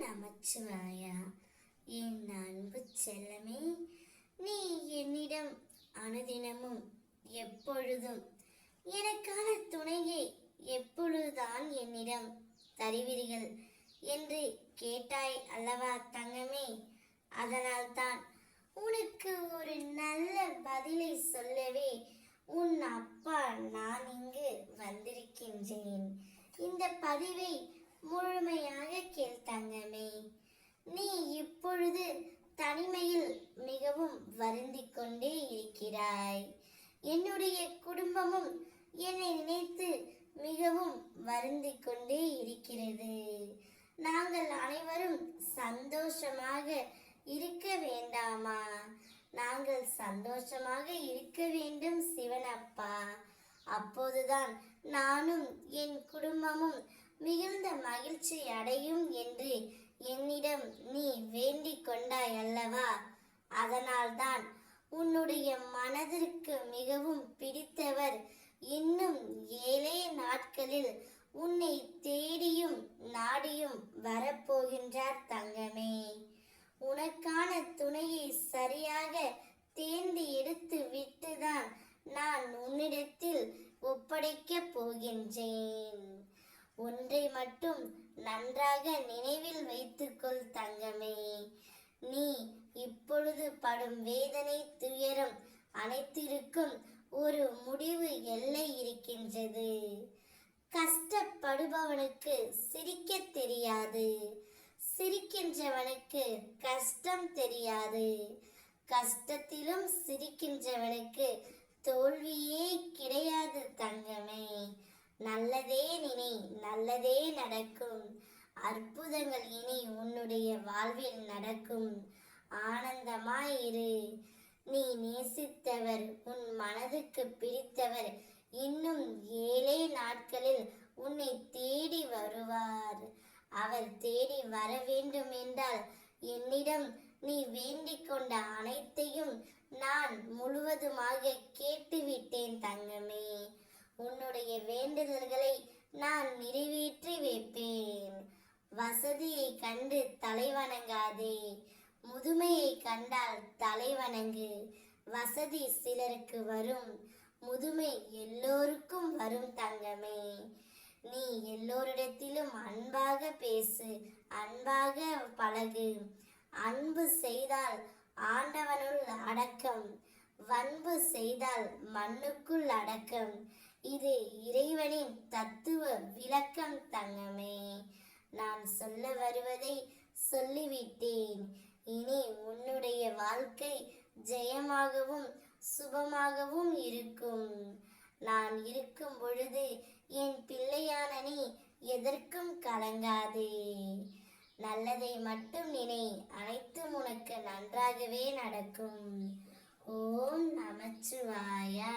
நமச்சிவாயா. என் அன்பு செல்லமே நீ என்னிடம் அனுதினமும் எப்பொழுதும் எனக்கான துணையை எப்பொழுதுதான் என்னிடம் தருவீர்கள் என்று கேட்டாய் அல்லவா தங்கமே? அதனால்தான் உனக்கு ஒரு நல்ல பதிலை சொல்லவே உன் அப்பா நான் இங்கு வந்திருக்கின்றேன். இந்த பதிவை முழுமையாக கேள் தங்கமே நீ இப்பொழுது தனிமையில் மிகவும் வருந்திக் கொண்டே இருக்கிறாய். என்னுடைய குடும்பமும் என்னை நினைத்து மிகவும் வருந்திக் கொண்டே இருக்கிறது. நாங்கள் அனைவரும் சந்தோஷமாக இருக்க வேண்டாமா? நாங்கள் சந்தோஷமாக இருக்க வேண்டும் சிவனப்பா. அப்போதுதான் நானும் என் குடும்பமும் மிகுந்த மகிழ்ச்சி அடையும் என்று என்னிடம் நீ வேண்டிக் கொண்டாய் அல்லவா? அதனால்தான் உன்னுடைய மனதிற்கு மிகவும் பிடித்தவர் இன்னும் ஏழே நாட்களில் உன்னை தேடியும் நாடியும் வரப்போகின்றார் தங்கமே. உனக்கான துணையை சரியாக தேர்ந்து எடுத்து விட்டுதான் நான் உன்னிடத்தில் ஒப்படைக்கப் மட்டும் நன்றாக நினைவில் வைத்துக்கொள் தங்கமே. நீ இப்பொழுது படும் வேதனை துயரம் அனைத்திற்கும் ஒரு முடிவு எல்லை இருக்கின்றது. கஷ்டப்படுபவனுக்கு சிரிக்க தெரியாது. சிரிக்கின்றவனுக்கு கஷ்டம் தெரியாது. கஷ்டத்திலும் சிரிக்கின்றவனுக்கு தோல்வியே கிடையாது தங்கமே. நல்லதே நினை நல்லதே நடக்கும். அற்புதங்கள் இனி உன்னுடைய வாழ்வில் நடக்கும். ஆனந்தமாயிரு நீ நேசித்தவர் உன் மனதுக்கு பிடித்தவர் இன்னும் ஏழே நாட்களில் உன்னை தேடி வருவார். அவர் தேடி வர வேண்டும் என்றால் என்னிடம் நீ வேண்டிக் கொண்ட அனைத்தையும் நான் முழுவதுமாக கேட்டுவிட்டேன் தங்கமே. உன்னுடைய வேண்டுதல்களை நான் நிறைவேற்றி வைப்பேன். வசதியை கண்டு தலைவணங்காதே. முதுமையை கண்டால் தலைவணங்கு. வசதி சிலருக்கு வரும். முதுமை எல்லோருக்கும் வரும் தங்கமே. நீ எல்லோரிடத்திலும் அன்பாக பேசு அன்பாக பழகு. அன்பு செய்தால் ஆண்டவனுள் அடக்கம். வன்பு செய்தால் மண்ணுக்குள் அடக்கம். இது இறைவனின் தத்துவ விளக்கம் தங்கமே. நான் சொல்ல வருவதை சொல்லிவிட்டேன். இனி உன்னுடைய வாழ்க்கை ஜெயமாகவும் சுபமாகவும் இருக்கும். நான் இருக்கும் பொழுது என் பிள்ளையான நீ எதற்கும் கலங்காதே. நல்லதை மட்டும் நினை அனைத்தும் உனக்கு நன்றாகவே நடக்கும். ஓம் நமச்சிவாயா.